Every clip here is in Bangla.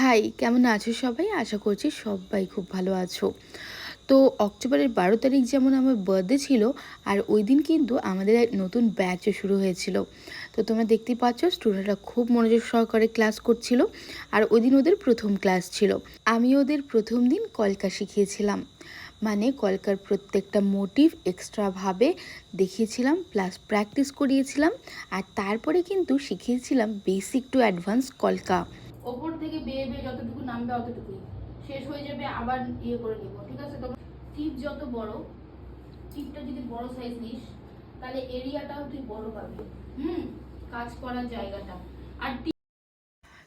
হাই কেমন আছো সবাই? আশা করছি সবাই খুব ভালো আছো। তো অক্টোবরের বারো তারিখ যেমন আমার বার্থডে ছিল, আর ওই দিন কিন্তু আমাদের নতুন ব্যাচও শুরু হয়েছিল। তো তোমরা দেখতেই পাচ্ছ স্টুডেন্টরা খুব মনোযোগ সহকারে ক্লাস করছিল, আর ওই দিন ওদের প্রথম ক্লাস ছিল। আমি ওদের প্রথম দিন কলকা শিখিয়েছিলাম। মানে কলকার প্রত্যেকটা মোটিভ এক্সট্রাভাবে দেখিয়েছিলাম প্লাস প্র্যাকটিস করিয়েছিলাম, আর তারপরে কিন্তু শিখিয়েছিলাম বেসিক টু অ্যাডভান্স কলকা। ওপর থেকে বেয়ে বেয়ে যতটুকু নামবে অতটুকুই। শেষ হয়ে যাবে, আবার ইয়ে করে নিব, ঠিক আছে? তো টিপ যত বড়, টিপটা যদি বড় সাইজ নিস, তাহলে এরিয়াটাও তুই বড় পাবি। হুম, কাজ করার জায়গাটা। আর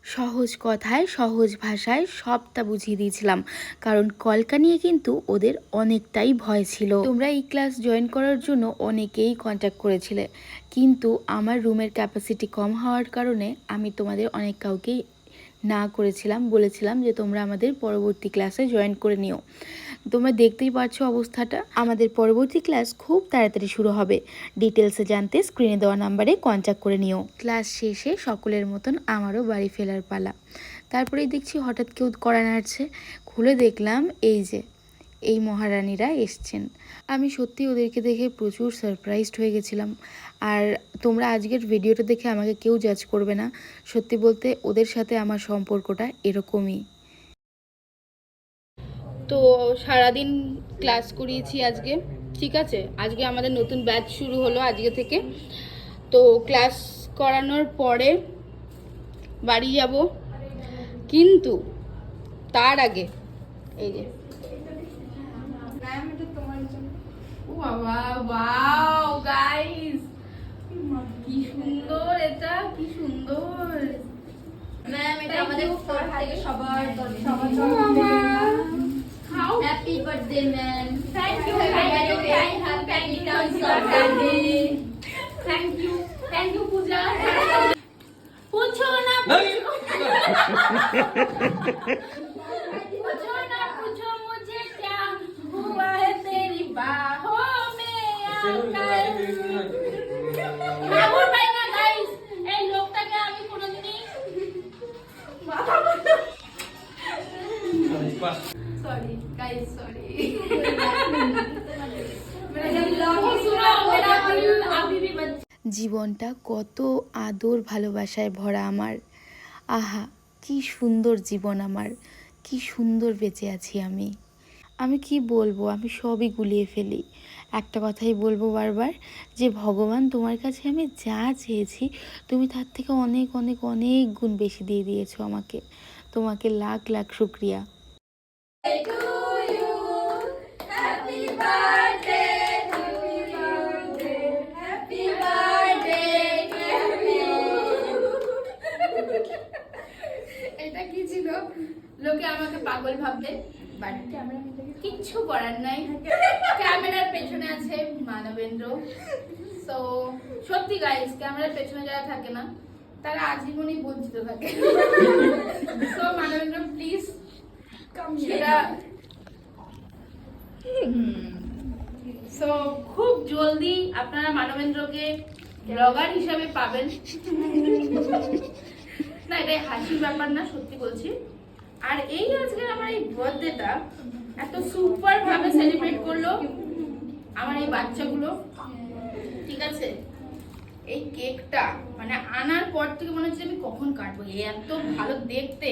সহজ কথায়, সহজ ভাষায় সবটা বুঝিয়ে দিয়েছিলাম, কারণ কলকা নিয়ে কিন্তু ওদের অনেকটাই ভয় ছিল। তোমরা এই ক্লাস জয়েন করার জন্য অনেকেই কন্ট্যাক্ট করেছিলে, কিন্তু আমার রুমের ক্যাপাসিটি কম হওয়ার কারণে আমি তোমাদের অনেক কাউকেই না করেছিলাম, বলেছিলাম যে তোমরা আমাদের পরবর্তী ক্লাসে জয়েন করে নিও। তোমরা দেখতেই পাচ্ছ অবস্থাটা। আমাদের পরবর্তী ক্লাস খুব তাড়াতাড়ি শুরু হবে। ডিটেলসে জানতে স্ক্রিনে দেওয়া নাম্বারে কন্ট্যাক্ট করে নিও। ক্লাস শেষে সকলের মতন আমারও বাড়ি ফেলার পালা। তারপরেই দেখছি হঠাৎ কেউ করা নাড়ছে। খুলে দেখলাম, এই যে এই মহারানীরা এসছেন। আমি সত্যি ওদেরকে দেখে প্রচুর সারপ্রাইজড হয়ে গেছিলাম। আর তোমরা আজকের ভিডিওটা দেখে আমাকে কেউ জাজ করবে না। সত্যি বলতে ওদের সাথে আমার সম্পর্কটা এরকমই। তো সারাদিন ক্লাস করিয়েছি আজকে। ঠিক আছে? আজকে আমাদের নতুন ব্যাচ শুরু হলো আজকে থেকে। তো ক্লাস করানোর পরে বাড়ি যাব। কিন্তু তার আগে, এই যে এটা তোমার জন্য। ও বাবা ওয়াও গাইস কি সুন্দর এটা কি সুন্দর। ম্যাম এটা আমাদের ফোর থেকে সবার সবার জন্য happy birthday ma'am thank you thank you thank you thank you thank you Puja পুছো না পুছো জীবনটা কত আদর ভালোবাসায় ভরা আমার। আহা কি সুন্দর জীবন আমার। কি সুন্দর বেঁচে আছি আমি। আমি কি বলব? আমি সবই গুলিয়ে ফেলি। একটা কথাই বলব বারবার যে ভগবান তোমার কাছে আমি যা চেয়েছি তুমি তার থেকে অনেক অনেক অনেক গুণ বেশি দিয়ে দিয়েছ আমাকে। তোমাকে লাখ লাখ শুক্রিয়া। এটা কি ছিল? লোকে আমাকে পাগল ভাববে কিচ্ছু করার নাই। ক্যামেরার পেছনে আছে মানবেন্দ্র। সো সত্যি গাইস ক্যামেরার পেছনে যারা থাকে না, তারা আজীবনই বঞ্চিত থাকে। সো মানবেন্দ্র প্লিজ সেটা সো খুব জলদি আপনারা মানবেন্দ্রকে ব্লগার হিসাবে পাবেন। না, এটাই হাসির ব্যাপার না, সত্যি বলছি। আর এই আজকের আমার এই বার্থডেটা এত সুপার ভাবে সেলিব্রেট করল আমার এই বাচ্চাগুলো। ঠিক আছে? এই কেকটা মানে আনার পর থেকে মনে হচ্ছে আমি কখন কাটবো? এত ভালো দেখতে।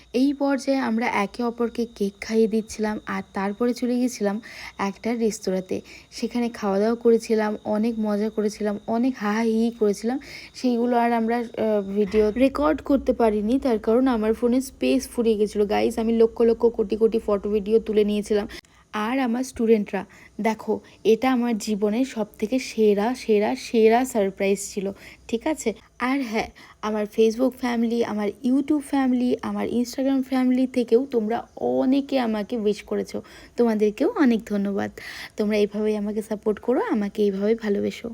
এই পর্যায়ে আমরা একে অপরকে কেক খাইয়ে দিচ্ছিলাম আর তারপরে চলে গেছিলাম একটা রেস্তোরাঁতে। সেখানে খাওয়া দাওয়া করেছিলাম, অনেক মজা করেছিলাম, অনেক হাহাহি করেছিলাম। সেইগুলো আর আমরা ভিডিও রেকর্ড করতে পারিনি। তার কারণ আমার ফোনে স্পেস ফুরিয়ে গেছিল। গাইজ আমি লক্ষ লক্ষ কোটি কোটি ফটো ভিডিও তুলে নিয়েছিলাম। আর আমার স্টুডেন্টরা, দেখো, এটা আমার জীবনের সব থেকে সেরা সেরা সেরা সারপ্রাইজ ছিল, ঠিক আছে? আর হ্যাঁ আমার ফেসবুক ফ্যামিলি আমার ইউটিউব ফ্যামিলি আমার ইনস্টাগ্রাম ফ্যামিলি থেকেও তোমরা অনেকে আমাকে উইশ করেছ। তোমাদেরকেও অনেক ধন্যবাদ। তোমরা এইভাবেই আমাকে সাপোর্ট করো, আমাকে এইভাবে ভালোবেসো।